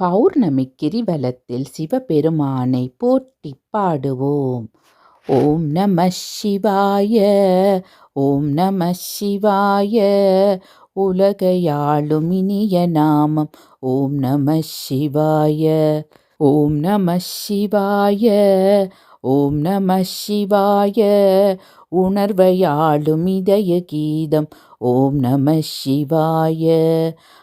பௌர்ணமி கிரிவலத்தில் சிவபெருமானை போற்றிப் பாடுவோம். ஓம் நம சிவாய ஓம் நம சிவாய. உலகையாளும் இனிய நாமம் ஓம் நம சிவாய. ஓம் நம சிவாய ஓம் நம சிவாய. உணர்வையாளும் இதய கீதம் ஓம் நம சிவாய.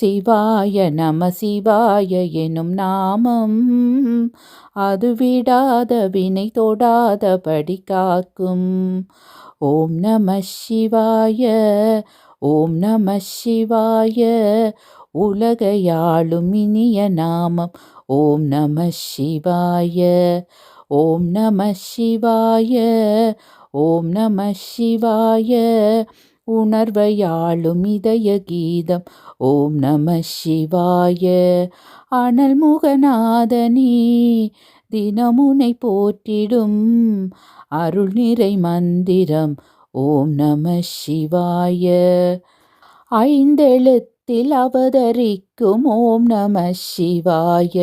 சிவாய நம சிவாய எனும் நாமம். அது விடாத வினை தொடாதபடி காக்கும். ஓம் நம சிவாய ஓம் நம சிவாய. உலகையாளும் இனிய நாமம் ஓம் நம சிவாய. ஓம் நம சிவாய ஓம் நம சிவாய. உணர்வையாளும் இதய கீதம். ஓம் நம சிவாய. அனல் முகநாதனே தினமுனை போற்றிடும் அருள் நிறை மந்திரம். ஓம் நம சிவாய. ஐந்தெழுத்தில் அவதரிக்கும் ஓம் நம சிவாய.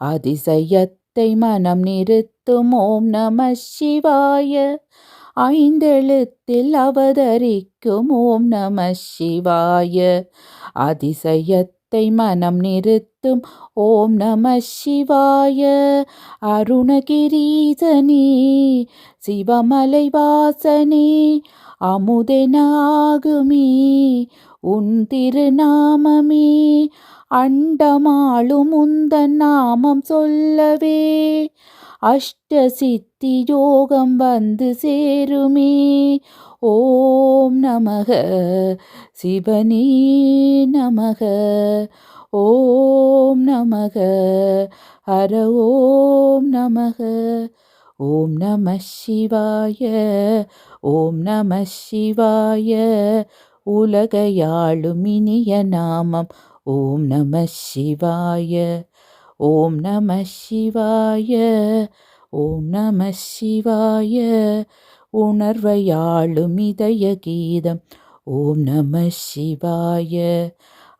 அதிசயத்தை மனம் நிறுத்தும் ஓம் நம சிவாய. ஐந்தெழுத்தில் அவதரிக்கும் ஓம் நம சிவாய. அதிசயத்தை மனம் நிறுத்த நிறுத்தும் ஓம் நம சிவாய. அருணகிரீசனே. சிவமலை வாசனே அமுதெனாகுமே. உன் திருநாமமே. அண்டமாளும் உந்தன் நாமம் சொல்லவே. அஷ்ட சித்தி யோகம் வந்து சேருமே. ஓம் நமக. சிவனே நமக. ஓம் நமக. ஹர ஓம் நமக. ஓம் நம சிவாய. ஓம் நம சிவாய. உலகையாளும் இனிய நாமம். ஓம் நம சிவாய. ஓம் நம சிவாய. ஓம் நம சிவாய. உணர்வையாளும் இதய கீதம். ஓம் நம சிவாய.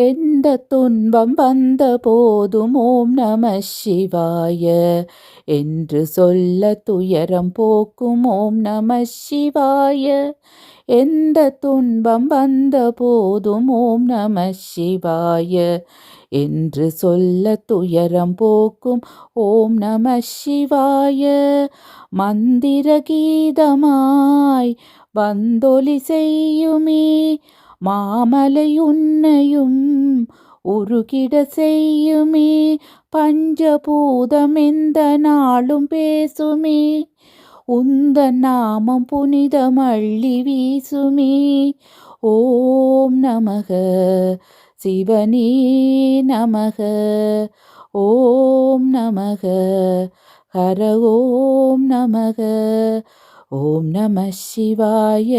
எந்த துன்பம் வந்த போதும் ஓம் நம சிவாய. என்று சொல்ல துயரம் போக்கும் ஓம் நம சிவாய. எந்த துன்பம் வந்த போதும் ஓம் நம சிவாய. என்று சொல்ல துயரம் போக்கும் ஓம் நம சிவாய. மந்திர கீதமாய் வந்தொலி செய்யுமே. மாமலை உன்னையும் உருகிட செய்யுமே. பஞ்சபூதம் எந்த நாளும் பேசுமே. உந்த நாமம் புனிதமள்ளி வீசுமே. ஓம் நமக. சிவனே நமக. ஓம் நமக. ஹர ஓம் நமக. ஓம் நம சிவாய.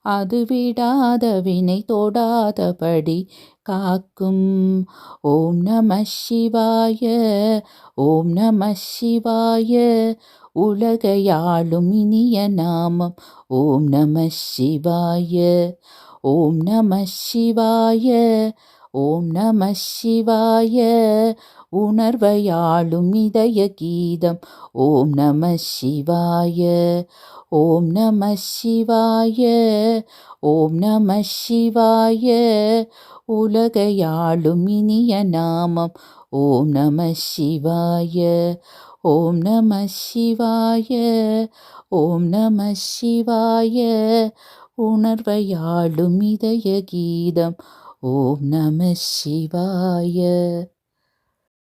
அது விடாத வினை தொடாதபடி காக்கும். ஓம் நம சிவாய ஓம் நம சிவாய. உலகையாளும் இனிய நாமம் ஓம் நம சிவாய ஓம் நம சிவாய. ஓம் நம சிவாய. உணர்வையாளும் இதய கீதம். ஓம் நம சிவாய. ஓம் நம சிவாய. ஓம் நம சிவாய. உலகையாளும் இனிய நாமம். ஓம் நம சிவாய. ஓம் நம சிவாய. ஓம் நம சிவாய. உணர்வையாளும் இதய கீதம். ஓம் நம சிவாய.